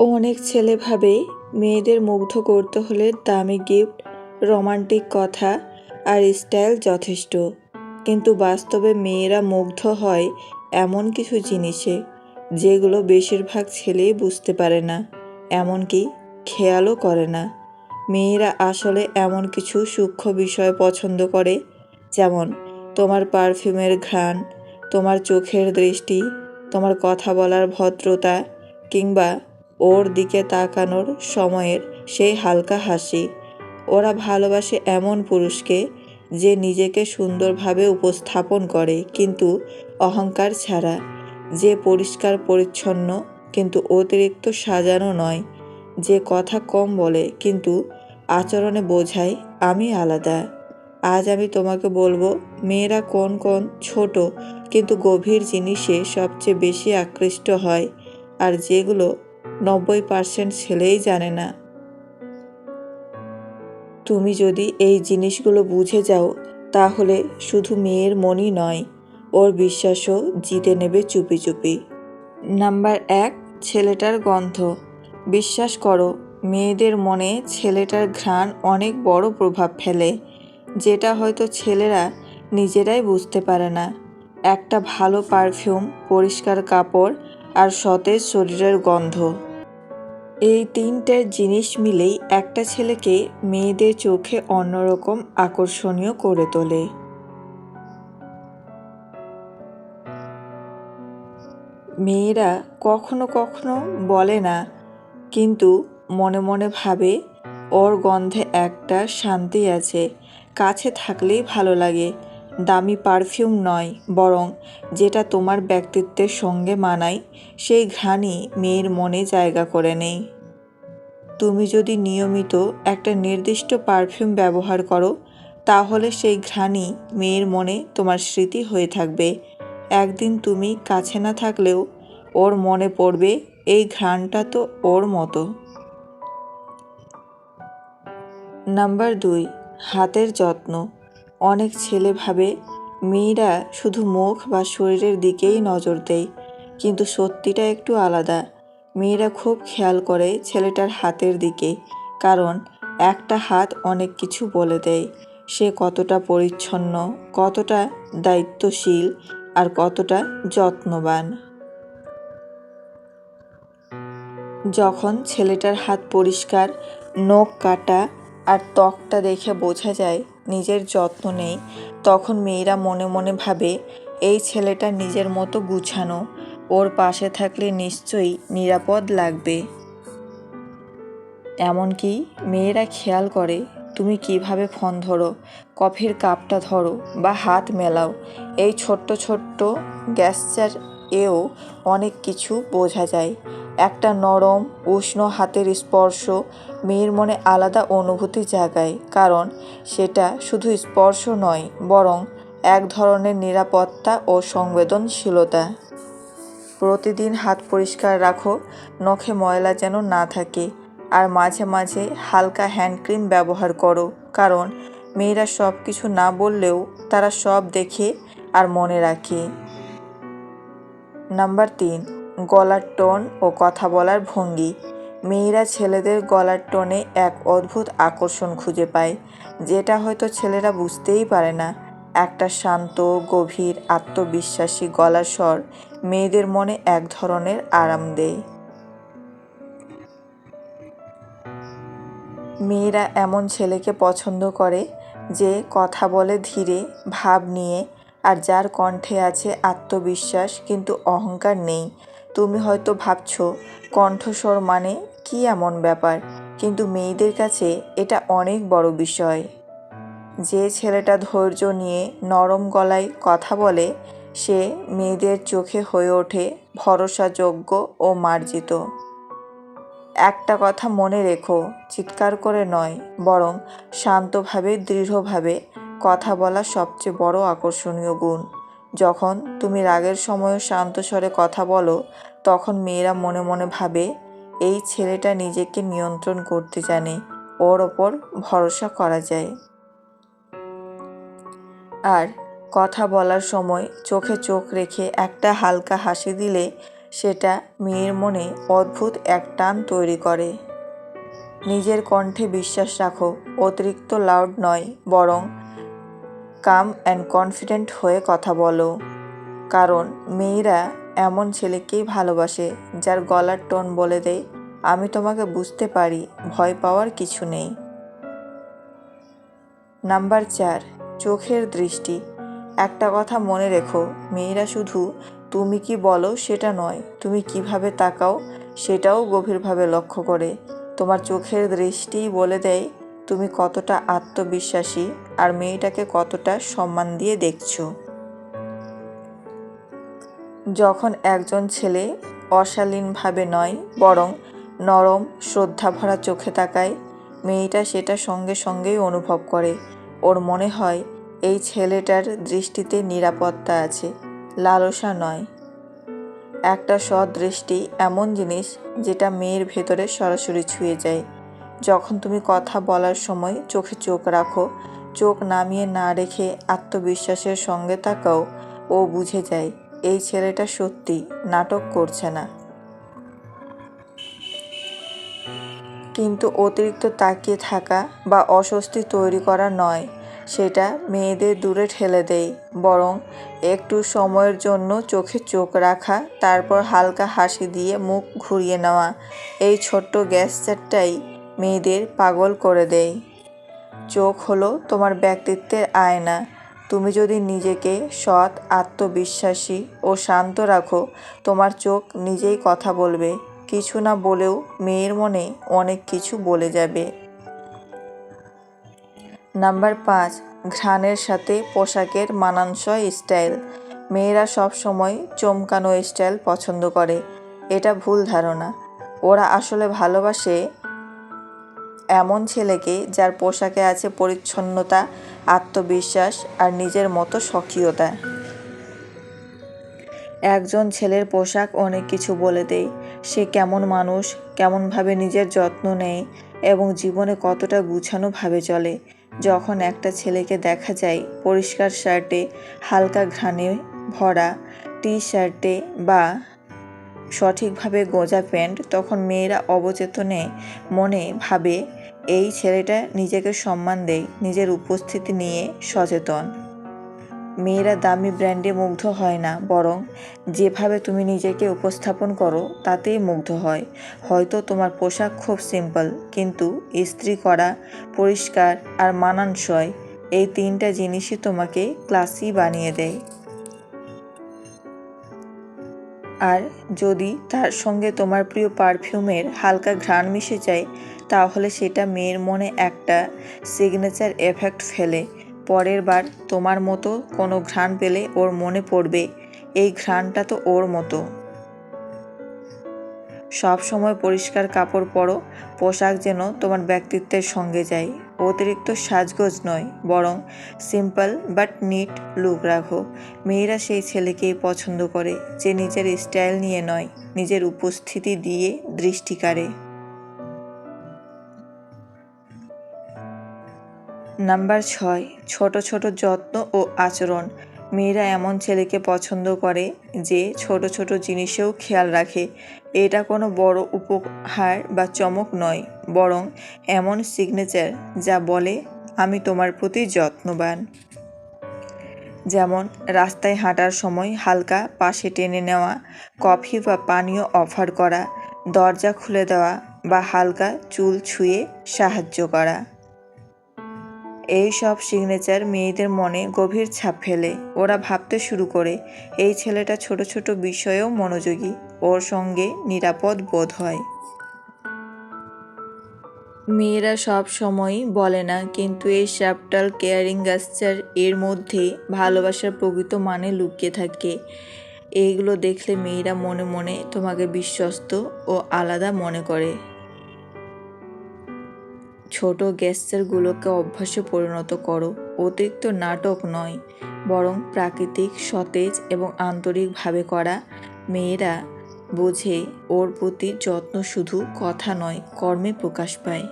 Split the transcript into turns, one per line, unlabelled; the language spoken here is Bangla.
অনেক ছেলে ভাবে মেয়েদের মুগ্ধ করতে হলে দামি গিফট রোমান্টিক কথা আর স্টাইল যথেষ্ট। কিন্তু বাস্তবে মেয়েরা মুগ্ধ হয় এমন কিছু জিনিসে যেগুলো বেশিরভাগ ছেলেই বুঝতে পারে না, এমনকি খেয়ালও করে না। মেয়েরা আসলে এমন কিছু সূক্ষ্ম বিষয় পছন্দ করে, যেমন তোমার পারফিউমের ঘ্রাণ, তোমার চোখের দৃষ্টি, তোমার কথা বলার ভদ্রতা, কিংবা ওর দিকে তাকানোর সময়ের সেই হালকা হাসি, ওরা ভালোবাসে এমন পুরুষকে যে নিজেকে সুন্দরভাবে উপস্থাপন করে কিন্তু অহংকার ছাড়া, যে পরিষ্কার পরিচ্ছন্ন কিন্তু অতিরিক্ত সাজানো নয়, যে কথা কম বলে কিন্তু আচরণে বোঝায়, আমি আলাদা। আজ আমি তোমাকে বলব, মেয়েরা কোন কোন ছোট কিন্তু গভীর জিনিসে সবচেয়ে বেশি আকৃষ্ট হয়, আর যেগুলো নব্বই পার্সেন্ট ছেলেই জানে না। তুমি যদি এই জিনিসগুলো বুঝে যাও, তাহলে শুধু মেয়ের মনই নয়, ওর বিশ্বাসও জিতে নেবে চুপি চুপি। নাম্বার এক, ছেলেটার গন্ধ। বিশ্বাস করো, মেয়েদের মনে ছেলেটার ঘ্রাণ অনেক বড় প্রভাব ফেলে, যেটা হয়তো ছেলেরা নিজেরাই বুঝতে পারে না। একটা ভালো পারফিউম, পরিষ্কার কাপড় আর সতেজ শরীরের গন্ধ। এই তিনটে জিনিস মিলেই একটা ছেলেকে মেয়েদের চোখে অন্যরকম আকর্ষণীয় করে তোলে। মেয়েরা কখনো কখনো বলে না, কিন্তু মনে মনে ভাবে ওর গন্ধে একটা শান্তি আছে, কাছে থাকলেই ভালো লাগে। দামি পারফিউম নয়, বরং যেটা তোমার ব্যক্তিত্বের সঙ্গে মানায়, সেই ঘ্রাণই মেয়ের মনে জায়গা করে নেই তুমি যদি নিয়মিত একটা নির্দিষ্ট পারফিউম ব্যবহার করো, তাহলে সেই ঘ্রাণই মেয়ের মনে তোমার স্মৃতি হয়ে থাকবে। একদিন তুমি কাছে না থাকলেও ওর মনে পড়বে, এই ঘ্রাণটা তো ওর মতো। নাম্বার দুই, হাতের যত্ন। অনেক ছেলে ভাবে, মেয়েরা শুধু মুখ বা শরীরের দিকেই নজর দেয়, কিন্তু সত্যিটা একটু আলাদা। মেয়েরা খুব খেয়াল করে ছেলেটার হাতের দিকে, কারণ একটা হাত অনেক কিছু বলে দেয়। সে কতটা পরিচ্ছন্ন, কতটা দায়িত্বশীল, আর কতটা যত্নবান। যখন ছেলেটার হাত পরিষ্কার, নখ কাটা, আর ত্বকটা দেখে বোঝা যায় নিজের যত্ন নেই, তখন মেয়েরা মনে মনে ভাবে, এই ছেলেটা নিজের মতো গুছানো, ওর পাশে থাকলে নিশ্চয়ই নিরাপদ লাগবে। এমনকি মেয়েরা খেয়াল করে, তুমি কীভাবে ফোন ধরো, কফির কাপটা ধরো বা হাত মেলাও, এই ছোট্ট ছোট্ট গ্যাসচার এও অনেক কিছু বোঝা যায়। একটা নরম, উষ্ণ হাতের স্পর্শ মেয়ের মনে আলাদা অনুভূতি জাগায়, কারণ সেটা শুধু স্পর্শ নয়, বরং এক ধরনের নিরাপত্তা ও সংবেদনশীলতা। প্রতিদিন হাত পরিষ্কার রাখো, নখে ময়লা যেন না থাকে, আর মাঝে মাঝে হালকা হ্যান্ড ক্রিম ব্যবহার করো, কারণ মেয়েরা সব কিছু না বললেও তারা সব দেখে আর মনে রাখে। নাম্বার তিন গলার টোন ও কথা বলার ভঙ্গি। মেয়েরা ছেলেদের গলার টোনে এক অদ্ভুত আকর্ষণ খুঁজে পায়, যেটা হয়তো ছেলেরা বুঝতেই পারে না। একটা শান্ত, গভীর, আত্মবিশ্বাসী গলার স্বর মেয়েদের মনে এক ধরনের আরাম দেয়। মেয়েরা এমন ছেলেকে পছন্দ করে যে কথা বলে ধীরে, ভাব নিয়ে, আর যার কণ্ঠে আছে আত্মবিশ্বাস কিন্তু অহংকার নেই। তুমি হয়তো ভাবছ, কণ্ঠস্বর মানে কি এমন ব্যাপার? কিন্তু মেয়েদের কাছে এটা অনেক বড় বিষয়। যে ছেলেটা ধৈর্য নিয়ে নরম গলায় কথা বলে, সে মেয়েদের চোখে হয়ে ওঠে ভরসাযোগ্য ও মার্জিত। একটা কথা মনে রেখো, চিৎকার করে নয়, বরং শান্তভাবে, দৃঢ়ভাবে কথা বলা সবচেয়ে বড় আকর্ষণীয় গুণ। যখন তুমি রাগের সময় শান্ত স্বরে কথা বলো তখন মেয়েরা মনে মনে ভাবে, এই ছেলেটা নিজেকে নিয়ন্ত্রণ করতে জানে, ওর ওপর ভরসা করা যায়। আর কথা বলার সময় চোখে চোখ রেখে একটা হালকা হাসি দিলে সেটা মেয়ের মনে অদ্ভুত এক টান তৈরি করে। নিজের কণ্ঠে বিশ্বাস রাখো, অতিরিক্ত লাউড নয়, বরং কাম অ্যান্ড কনফিডেন্ট হয়ে কথা বলো। কারণ মেয়েরা এমন ছেলেকেই ভালোবাসে, যার গলার টোন বলে দেয়, আমি তোমাকে বুঝতে পারি, ভয় পাওয়ার কিছু নেই। নাম্বার চার, চোখের দৃষ্টি। একটা কথা মনে রেখো, মেয়েরা শুধু, তুমি কি বলো সেটা নয়, তুমি কীভাবে তাকাও সেটাও গভীরভাবে লক্ষ্য করে। তোমার চোখের দৃষ্টিই বলে দেয়, তুমি কতটা আত্মবিশ্বাসী আর মেয়েটাকে কতটা সম্মান দিয়ে দেখছ। যখন একজন ছেলে অশালীনভাবে নয়, বরং নরম, শ্রদ্ধাভরা চোখে তাকায়, মেয়েটা সেটা সঙ্গে সঙ্গেই অনুভব করে। ওর মনে হয়, এই ছেলেটার দৃষ্টিতে নিরাপত্তা আছে, লালসা নয়। একটা সদৃষ্টি এমন জিনিস যেটা মেয়ের ভেতরে সরাসরি ছুঁয়ে যায়। যখন তুমি কথা বলার সময় চোখে চোখ রাখো, চোখ নামিয়ে না রেখে আত্মবিশ্বাসের সঙ্গে তাকাও, ও বুঝে যায়। এই ছেলেটা সত্যি নাটক করছে না। কিন্তু অতিরিক্ত তাকিয়ে থাকা বা অস্বস্তি তৈরি করা নয়, সেটা মেয়েদের দূরে ঠেলে দেয়, বরং একটু সময়ের জন্য চোখে চোখ রাখা, তারপর হালকা হাসি দিয়ে মুখ ঘুরিয়ে নেওয়া, এই ছোট্ট গ্যাসচারটাই মেয়েদের পাগল করে দেয়। চোখ হলো তোমার ব্যক্তিত্বের আয়না তুমি যদি নিজেকে সৎ, আত্মবিশ্বাসী ও শান্ত রাখো, তোমার চোখ নিজেই কথা বলবে। কিছু না বলেও মেয়ের মনে অনেক কিছু বলে যাবে। নাম্বার পাঁচ, ঘ্রাণের সাথে পোশাকের মানানসই স্টাইল। মেয়েরা সব সময় চমকানো স্টাইল পছন্দ করে। এটা ভুল ধারণা। ওরা আসলে ভালোবাসে এমন ছেলেকে যার পোশাকে আছে পরিচ্ছন্নতা, আত্মবিশ্বাস আর নিজের মতো স্বকীয়তা। একজন ছেলের পোশাক অনেক কিছু বলে দেয়। সে কেমন মানুষ, কেমনভাবে নিজের যত্ন নেয় এবং জীবনে কতটা গুছানোভাবে চলে। যখন একটা ছেলেকে দেখা যায় পরিষ্কার শার্টে, হালকা ঘ্রাণে ভরা টি শার্টে বা সঠিকভাবে গোজা প্যান্ট, তখন মেয়েরা অবচেতনে মনে ভাবে এই ছেলেটা নিজেকে সম্মান দেয়, নিজের উপস্থিতি নিয়ে সচেতন। মেয়েরা দামি ব্র্যান্ডে মুগ্ধ হয় না, বরং যেভাবে তুমি নিজেকে উপস্থাপন করো, তাতেই মুগ্ধ হয়। হয়তো তোমার পোশাক খুব সিম্পল, কিন্তু ইস্ত্রি করা, পরিষ্কার আর মানানসই, এই তিনটা জিনিসই তোমাকে ক্লাসি বানিয়ে দেয়। আর যদি তার সঙ্গে তোমার প্রিয় পারফিউমের হালকা ঘ্রাণ মিশে যায় তাহলে সেটা মেয়ের মনে একটা সিগনেচার এফেক্ট ফেলে। পরের বার তোমার মতো কোনো ঘ্রাণ পেলে ওর মনে পড়বে, এই ঘ্রাণটা তো ওর মতো। সব সময় পরিষ্কার কাপড় পরো, পোশাক যেন তোমার ব্যক্তিত্বের সঙ্গে যায়। অতিরিক্ত সাজগোজ নয়, বরং সিম্পল বাট নিট লুক রাখো। মেয়েরা সেই ছেলেকেই পছন্দ করে, যে নিজের স্টাইল নিয়ে নয়, নিজের উপস্থিতি দিয়ে দৃষ্টি কাড়ে। নাম্বার ছয়, ছোট ছোট যত্ন ও আচরণ। মেয়েরা এমন ছেলেকে পছন্দ করে যে ছোট ছোট জিনিসেও খেয়াল রাখে। এটা কোনো বড় উপহার বা চমক নয়, বরং এমন সিগনেচার যা বলে, আমি তোমার প্রতি যত্নবান। যেমন, রাস্তায় হাঁটার সময় হালকা পাশে টেনে নেওয়া, কফি বা পানীয় অফার করা, দরজা খুলে দেওয়া বা হালকা চুল ছুঁয়ে সাহায্য করা। এই সব সিগনেচার মেয়েদের মনে গভীর ছাপ ফেলে। ওরা ভাবতে শুরু করে, এই ছেলেটা ছোট ছোট বিষয়েও মনোযোগী, ওর সঙ্গে নিরাপদ বোধ হয়। মেয়েরা সব সময়ই বলে না, কিন্তু এই শ্যাপটাল কেয়ারিং গাস্টার এর মধ্যে ভালোবাসার প্রকৃত মানে লুকিয়ে থাকে। এইগুলো দেখলে মেয়েরা মনে মনে তোমাকে বিশ্বস্ত ও আলাদা মনে করে। ছোট গ্যাসেরগুলোকে অভ্যাসে পরিণত করো। অতিরিক্ত নাটক নয়, বরং প্রাকৃতিক, সতেজ এবং আন্তরিকভাবে করা। মেয়েরা বোঝে, ওর প্রতি যত্ন শুধু কথা নয়, কর্মে প্রকাশ পায়।